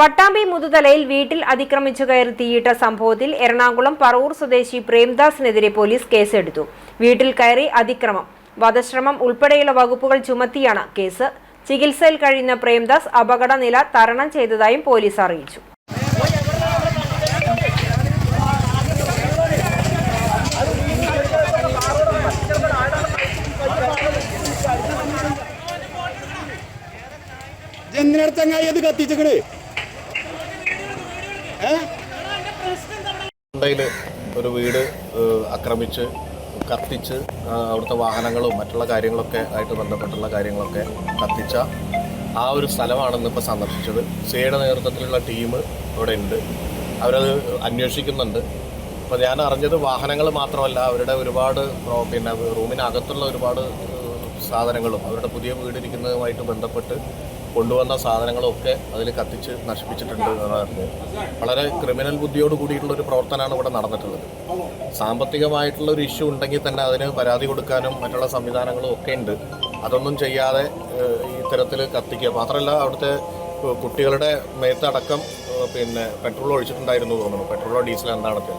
പട്ടാമ്പി മുതുതലയിൽ വീട്ടിൽ അതിക്രമിച്ചു കയറി തീയിട്ട സംഭവത്തിൽ എറണാകുളം പറവൂർ സ്വദേശി പ്രേംദാസിനെതിരെ പോലീസ് കേസെടുത്തു. വീട്ടിൽ കയറി അതിക്രമം. വധശ്രമം ഉൾപ്പെടെയുള്ള വകുപ്പുകൾ ചുമത്തിയാണ് കേസ്. ചികിത്സയിൽ കഴിയുന്ന പ്രേംദാസ് അപകടനില തരണം ചെയ്തതായും പോലീസ് അറിയിച്ചു. എന്തിനടുത്തങ്ങായി അത് കത്തിച്ചേക്കണ്. മുണ്ടയിൽ ഒരു വീട് ആക്രമിച്ച് കത്തിച്ച് അവിടുത്തെ വാഹനങ്ങളും മറ്റുള്ള കാര്യങ്ങളൊക്കെ ആയിട്ട് ബന്ധപ്പെട്ടുള്ള കാര്യങ്ങളൊക്കെ കത്തിച്ച ആ ഒരു സ്ഥലമാണെന്ന് ഇന്നിപ്പോൾ സന്ദർശിച്ചത്. സിയുടെ നേതൃത്വത്തിലുള്ള ടീം ഇവിടെ ഉണ്ട്. അവരത് അന്വേഷിക്കുന്നുണ്ട്. അപ്പോൾ ഞാൻ അറിഞ്ഞത് വാഹനങ്ങൾ മാത്രമല്ല അവരുടെ ഒരുപാട് പിന്നെ റൂമിനകത്തുള്ള ഒരുപാട് സാധനങ്ങളും അവരുടെ പുതിയ വീടിരിക്കുന്നതുമായിട്ട് ബന്ധപ്പെട്ട് കൊണ്ടുവന്ന സാധനങ്ങളൊക്കെ അതിൽ കത്തിച്ച് നശിപ്പിച്ചിട്ടുണ്ട് അറിഞ്ഞത് വളരെ ക്രിമിനൽ ബുദ്ധിയോട് കൂടിയിട്ടുള്ള ഒരു പ്രവർത്തനമാണ് ഇവിടെ നടന്നിട്ടുള്ളത്. സാമ്പത്തികമായിട്ടുള്ള ഒരു ഇഷ്യൂ ഉണ്ടെങ്കിൽ തന്നെ അതിന് പരാതി കൊടുക്കാനും മറ്റുള്ള സംവിധാനങ്ങളും ഒക്കെ ഉണ്ട്. അതൊന്നും ചെയ്യാതെ ഇത്തരത്തിൽ കത്തിക്കുക. മാത്രമല്ല അവിടുത്തെ കുട്ടികളുടെ മേത്തടക്കം പിന്നെ പെട്രോൾ ഒഴിച്ചിട്ടുണ്ടായിരുന്നു തോന്നുന്നു. പെട്രോളോ ഡീസലോ എന്താണ്